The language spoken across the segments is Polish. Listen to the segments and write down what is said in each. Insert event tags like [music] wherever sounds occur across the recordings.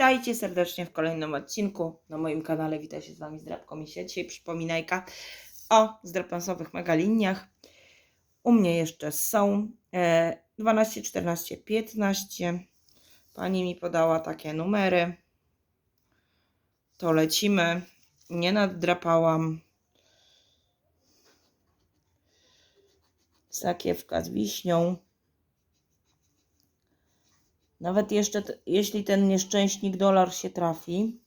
Witajcie serdecznie w kolejnym odcinku na moim kanale. Witam się z Wami Zdrabką i się. Dzisiaj przypominajka o zdrapansowych megaliniach. U mnie jeszcze są e, 12, 14, 15. Pani mi podała takie numery. To lecimy. Nie naddrapałam. Sakiewka z wiśnią. Nawet jeszcze, jeśli ten nieszczęśnik dolar się trafi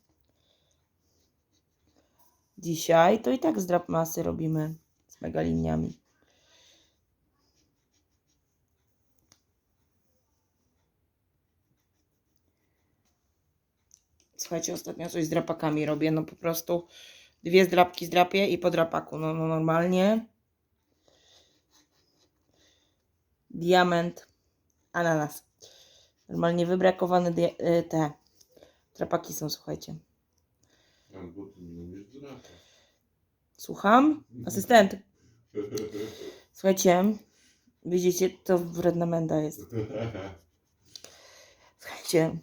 dzisiaj, to i tak zdrap masy robimy z megaliniami. Słuchajcie, ostatnio coś z drapakami robię. No po prostu dwie zdrapki zdrapię i po drapaku. No, no normalnie. Diament, ananas. Normalnie wybrakowane y, te trapaki są, słuchajcie. Słucham? Asystent. [laughs] Słuchajcie, widzicie, to wredna menda jest. [laughs] Słuchajcie,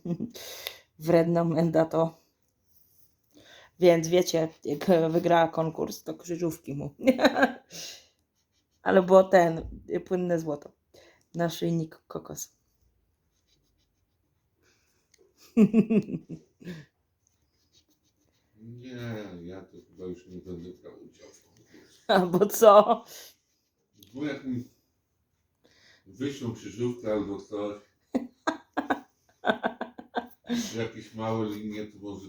wredna menda to. Więc wiecie, jak wygrała konkurs, to krzyżówki mu. [laughs] Ale było ten, płynne złoto. Naszyjnik kokos. Nie, ja to chyba już nie będę brał udziału w konkursie. Albo co? Bo jak mi wyślą krzyżówkę albo coś, [laughs] jakieś małe linie, to może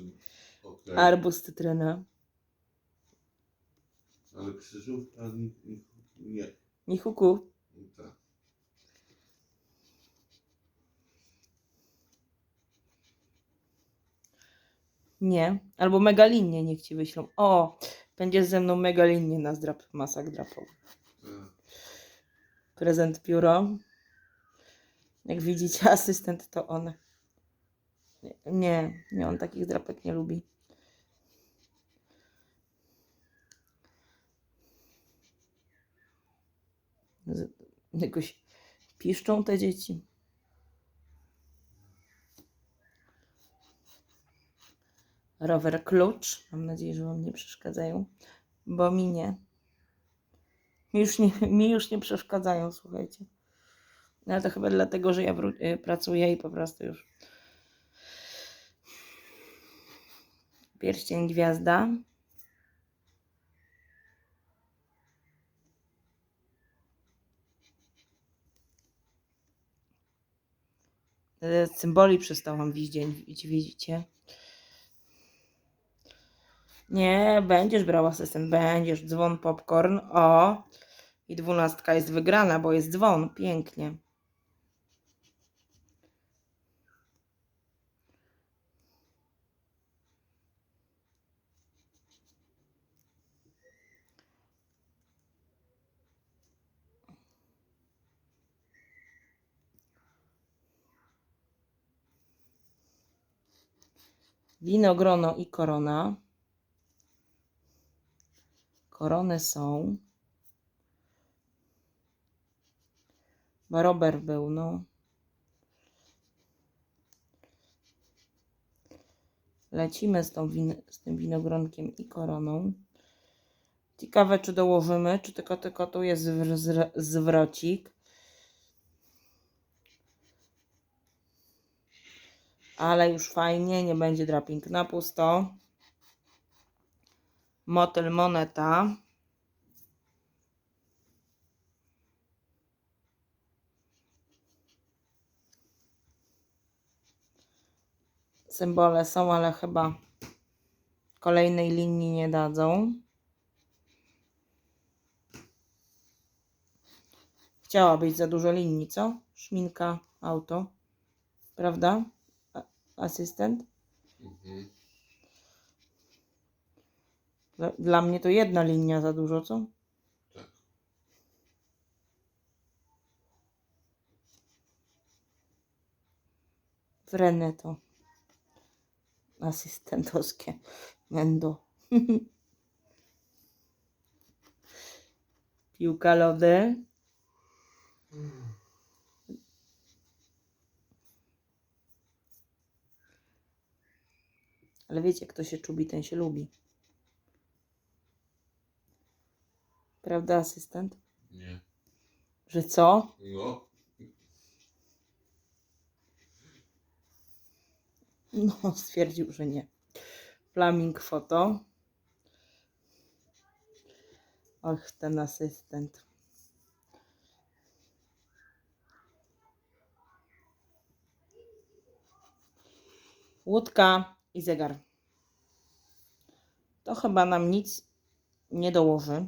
okej. Arbuz cytryna. Ale krzyżówka ni- ni- nie. Michuku. Tak. Nie. Albo megalinie niech ci wyślą. O, będzie ze mną megalinie na zdrap masak drapowy. Prezent biuro. Jak widzicie, [laughs] asystent to on. Nie, nie, on takich drapek nie lubi. Jakoś piszczą te dzieci. Rower klucz. Mam nadzieję, że Wam nie przeszkadzają, bo mi nie. Mi już nie, [laughs] mi już nie przeszkadzają, słuchajcie. No ale to chyba dlatego, że ja y, pracuję i po prostu już. Pierścień gwiazda. E, Symboli przestałam widzieć, widzicie? Nie, będziesz brał asystent, będziesz. Dzwon popcorn. O, i dwunastka jest wygrana, bo jest dzwon. Pięknie. Winogrono i korona. Korony są. Barober był, no. Lecimy z, tą win- z tym winogronkiem i koroną. Ciekawe, czy dołożymy, czy tylko, tylko tu jest zwrocik. Ale już fajnie, nie będzie draping na pusto. Motyl moneta. Symbole są, ale chyba kolejnej linii nie dadzą. Chciała być za dużo linii, co? Szminka, auto. Prawda? A- Asystent? Mhm. Dla, mnie to jedna linia za dużo, co? Tak. Wrenę to. Asystentowskie. Mendo. [laughs] Piłka lody. Ale wiecie, kto się czubi, ten się lubi. Prawda, asystent? Nie. Że co? No. No, [laughs] stwierdził, że nie. Flaming foto. Och, ten asystent. Łódka i zegar. To chyba nam nic nie dołoży.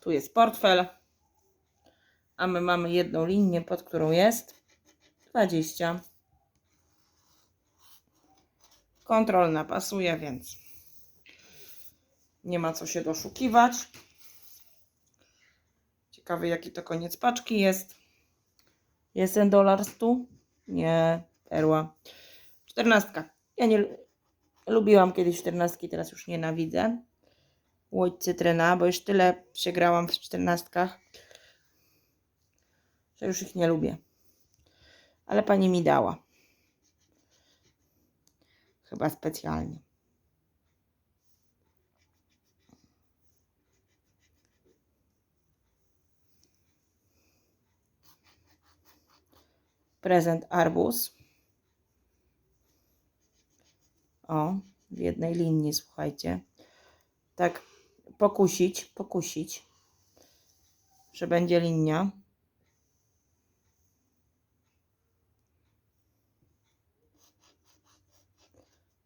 Tu jest portfel, a my mamy jedną linię, pod którą jest 20. Kontrolna pasuje, więc nie ma co się doszukiwać. Ciekawy, jaki to koniec paczki jest. Jest ten dolar stu? Nie, perła. Czternastka. Ja nie lu- lubiłam kiedyś czternastki, teraz już nienawidzę. Łódź cytryna, bo już tyle przegrałam w czternastkach, że już ich nie lubię. Ale pani mi dała. Chyba specjalnie. Prezent arbuz. O, w jednej linii, słuchajcie. Tak pokusić, pokusić, że będzie linia.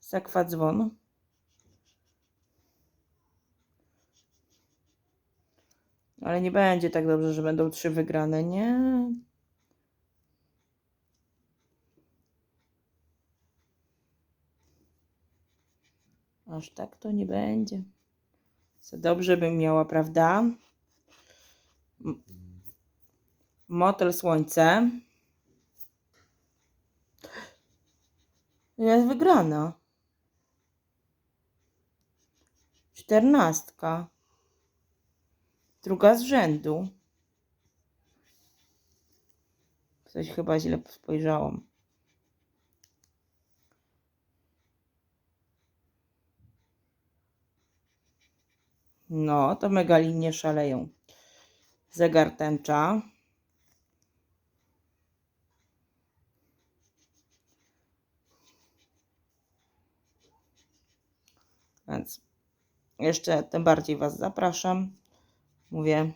Sakwa dzwon. Ale nie będzie tak dobrze, że będą trzy wygrane. Nie. Aż tak to nie będzie. Co dobrze bym miała, prawda? Motel słońce. Jest wygrana. Czternastka. Druga z rzędu. Coś chyba źle spojrzałam. No, to mega linie szaleją. Zegar tęcza. Więc jeszcze tym bardziej Was zapraszam. Mówię.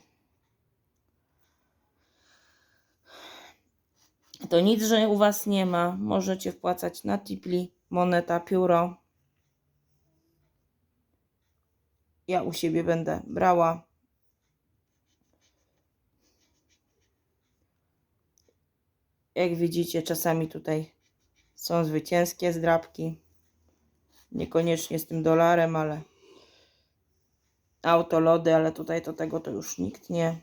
To nic, że u Was nie ma. Możecie wpłacać na Tipli, moneta, pióro. Ja u siebie będę brała. Jak widzicie, czasami tutaj są zwycięskie zdrabki. Niekoniecznie z tym dolarem, ale autolody, ale tutaj to tego to już nikt nie.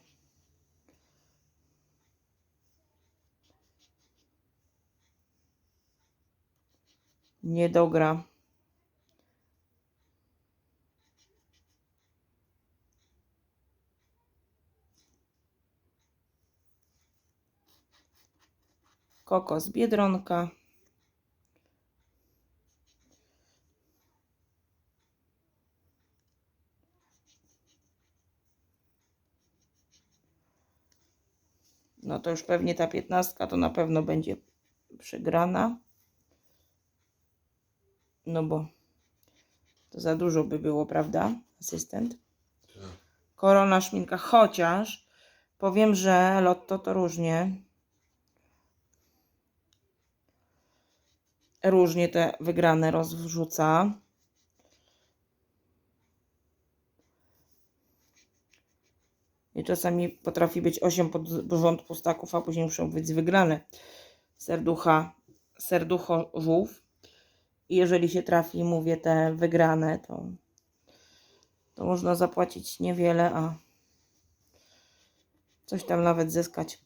Nie dogra. Kokos Biedronka. No to już pewnie ta piętnastka to na pewno będzie przegrana. No bo to za dużo by było, prawda, asystent? Tak. Korona, szminka, chociaż powiem, że lotto to różnie. Różnie te wygrane rozrzuca. I czasami potrafi być 8 pod rząd pustaków, a później muszą być wygrane. Serducha, serducho żółw. I jeżeli się trafi, mówię, te wygrane, to, to można zapłacić niewiele, a coś tam nawet zyskać.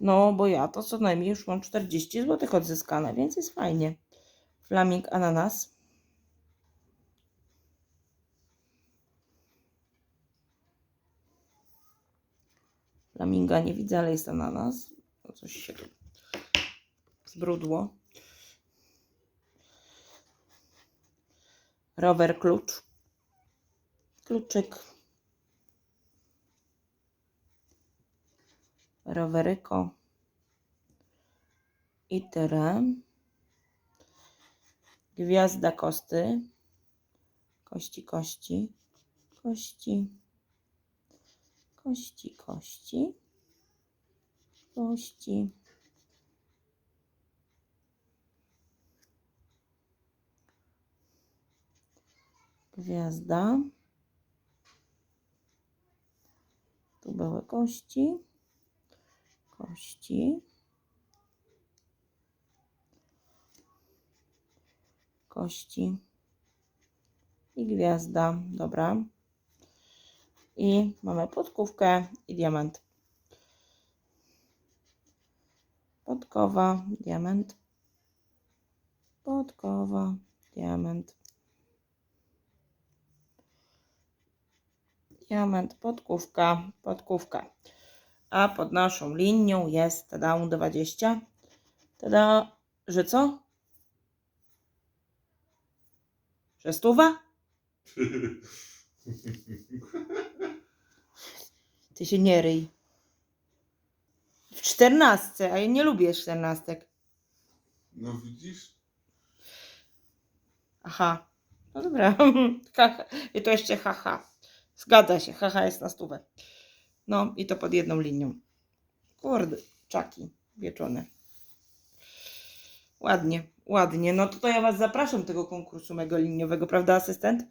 No, bo ja to co najmniej już mam 40 zł odzyskane, więc jest fajnie. Flaming ananas. Flaminga nie widzę, ale jest ananas. Coś się zbrudło. Rower klucz. Kluczyk. Roweryko. I tyle. Gwiazda kosty. Kości, kości. Kości. Kości, kości. Kości. Gwiazda. Tu były kości. Kości. Kości. I gwiazda. Dobra. I mamy podkówkę i diament. Podkowa, diament. Podkowa, diament. Diament, podkówka, podkówka. A pod naszą linią jest tada 20. Tada, że co? Że stuwa? Ty się nie ryj. W czternastce, a ja nie lubię czternastek. No widzisz? Aha. No dobra. [laughs] I to jeszcze haha. Zgadza się. Haha jest na stówę. No i to pod jedną linią. Kurde, czaki pieczone. Ładnie, ładnie. No to, to ja Was zapraszam do tego konkursu mego liniowego, prawda, asystent?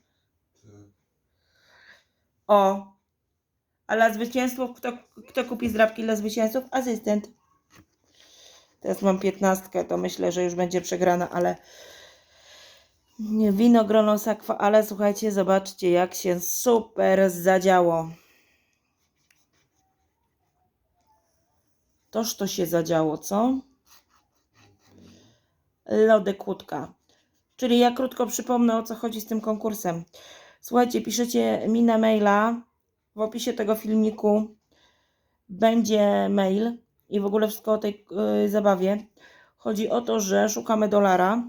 Tak. O. A dla zwycięzców, kto, kto kupi zdrabki dla zwycięzców? Asystent. Teraz mam piętnastkę, to myślę, że już będzie przegrana, ale nie, wino grono sakwa, ale słuchajcie, zobaczcie jak się super zadziało. Toż to się zadziało, co? Lody kłódka. Czyli ja krótko przypomnę o co chodzi z tym konkursem. Słuchajcie, piszecie mi na maila. W opisie tego filmiku będzie mail i w ogóle wszystko o tej y, zabawie. Chodzi o to, że szukamy dolara.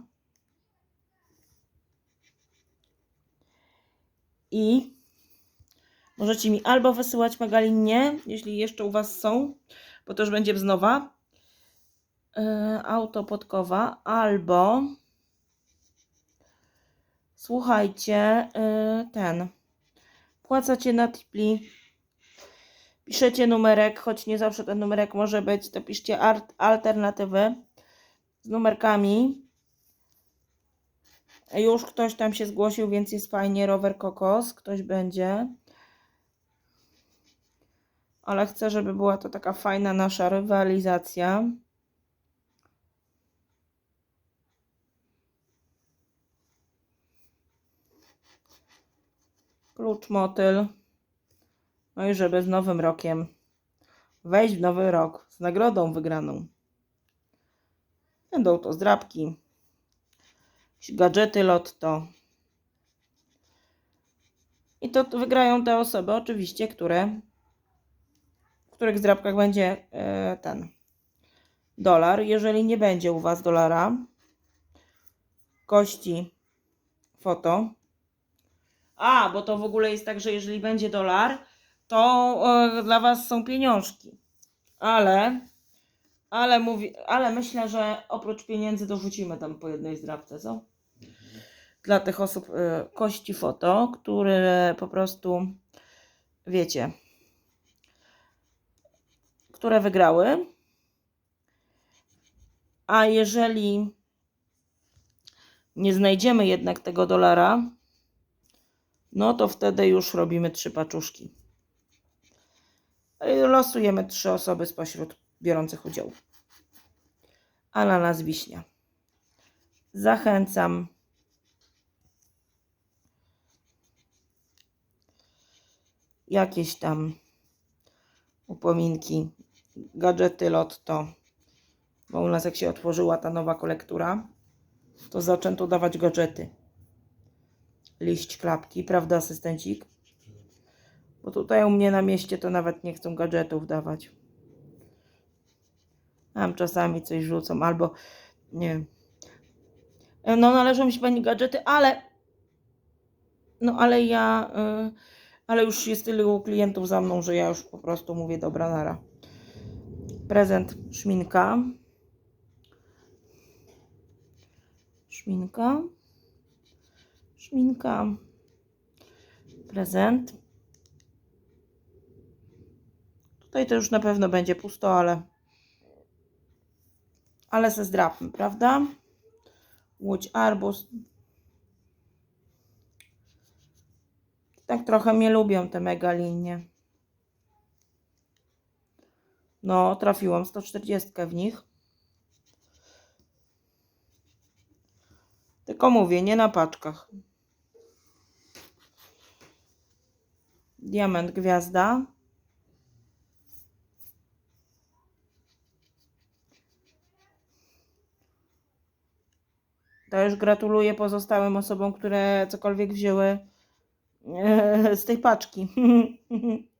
I możecie mi albo wysyłać megalinie, jeśli jeszcze u Was są, bo to już będzie wznowa. Yy, auto podkowa, albo słuchajcie, yy, ten płacacie na Tipli, piszecie numerek, choć nie zawsze ten numerek może być, to piszcie art, alternatywy z numerkami. Już ktoś tam się zgłosił, więc jest fajnie. Rower kokos, ktoś będzie. Ale chcę, żeby była to taka fajna nasza rywalizacja. Klucz motyl. No i żeby z nowym rokiem wejść w nowy rok z nagrodą wygraną. Będą to zdrabki, gadżety lotto. I to wygrają te osoby oczywiście, które których zdrabkach będzie e, ten dolar. Jeżeli nie będzie u Was dolara, kości foto. A, bo to w ogóle jest tak, że jeżeli będzie dolar, to e, dla Was są pieniążki. Ale, ale, mówi, ale myślę, że oprócz pieniędzy dorzucimy tam po jednej zdrabce, co? Dla tych osób e, kości foto, które po prostu, wiecie, które wygrały. A jeżeli nie znajdziemy jednak tego dolara, no to wtedy już robimy trzy paczuszki. Losujemy trzy osoby spośród biorących udział. Ananas wiśnia. Zachęcam. Jakieś tam upominki, gadżety lotto. Bo u nas jak się otworzyła ta nowa kolektura, to zaczęto dawać gadżety. Liść klapki, prawda asystencik? Bo tutaj u mnie na mieście to nawet nie chcą gadżetów dawać. Tam czasami coś rzucą, albo nie wiem. No, należą mi się pani gadżety, ale. No, ale ja. y, ale już jest tylu klientów za mną, że ja już po prostu mówię dobra, nara. Prezent szminka. Szminka. Szminka. Prezent. Tutaj to już na pewno będzie pusto, ale. Ale ze zdrapem, prawda? Łódź arbus. Tak trochę mnie lubią te mega linie. No, trafiłam 140 w nich. Tylko mówię, nie na paczkach. Diament gwiazda. To już gratuluję pozostałym osobom, które cokolwiek wzięły e, z tej paczki. [laughs]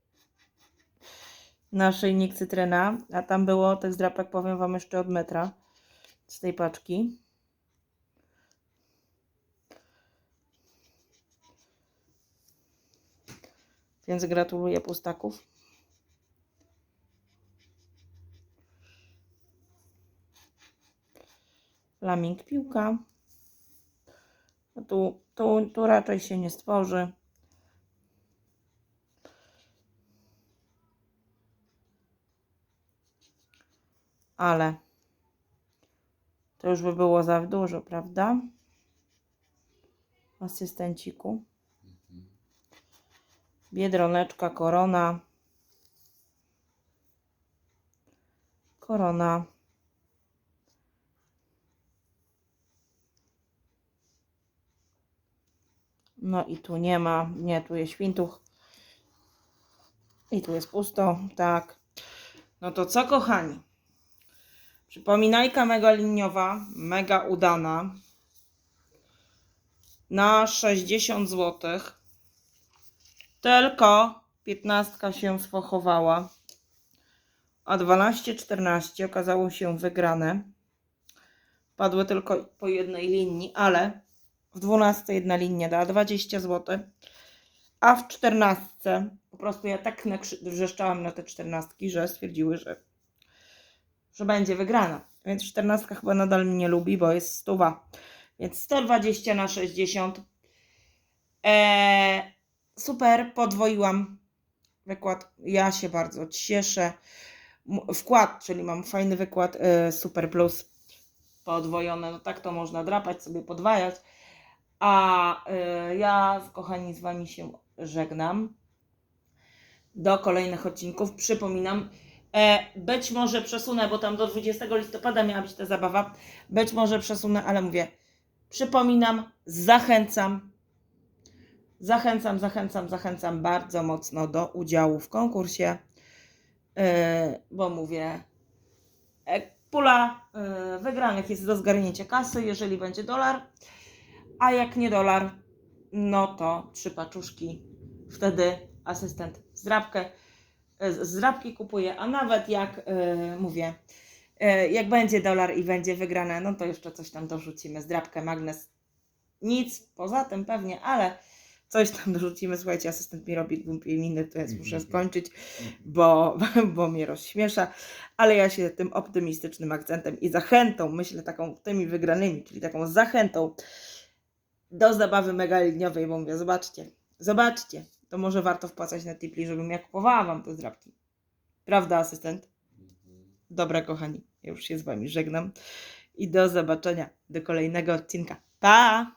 Naszyjnik cytryna, a tam było tych zdrapek, powiem Wam jeszcze od metra z tej paczki. Więc gratuluję pustaków. Flaming piłka. Tu, tu, tu raczej się nie stworzy. Ale to już by było za dużo, prawda? Asystenciku. Biedroneczka, korona. Korona. No i tu nie ma, nie, tu jest świntuch. I tu jest pusto, tak. No to co, kochani? Przypominajka mega liniowa, mega udana. Na 60 zł. Tylko 15 się sfochowała. A 12-14 okazało się wygrane. Padły tylko po jednej linii, ale w 12 jedna linia dała 20 zł. A w 14 po prostu ja tak wrzeszczałam na te 14, że stwierdziły, że, że będzie wygrana. Więc 14 chyba nadal mnie lubi, bo jest stuwa. Więc 120 na 60. Eee, super, podwoiłam wykład. Ja się bardzo cieszę. Wkład, czyli mam fajny wykład e, Super Plus podwojone. No tak to można drapać, sobie podwajać. A e, ja, kochani, z Wami się żegnam. Do kolejnych odcinków. Przypominam, być może przesunę, bo tam do 20 listopada miała być ta zabawa. Być może przesunę, ale mówię, przypominam, zachęcam. Zachęcam, zachęcam, zachęcam bardzo mocno do udziału w konkursie, yy, bo mówię, e, pula yy, wygranych jest do zgarnięcia kasy, jeżeli będzie dolar, a jak nie dolar, no to trzy paczuszki. Wtedy asystent zdrabkę, z zdrabki kupuje, a nawet jak yy, mówię, yy, jak będzie dolar i będzie wygrane, no to jeszcze coś tam dorzucimy, zdrabkę, magnes, nic poza tym pewnie, ale coś tam dorzucimy. Słuchajcie, asystent mi robi głupie miny, to jest muszę skończyć, bo, [laughs] bo mnie rozśmiesza, ale ja się tym optymistycznym akcentem i zachętą, myślę taką tymi wygranymi, czyli taką zachętą do zabawy mega liniowej, bo mówię, zobaczcie, zobaczcie, to może warto wpłacać na Tipli, żebym ja kupowała Wam te zdrabki. Prawda, asystent? Dobra, kochani, już się z Wami żegnam i do zobaczenia do kolejnego odcinka. Pa!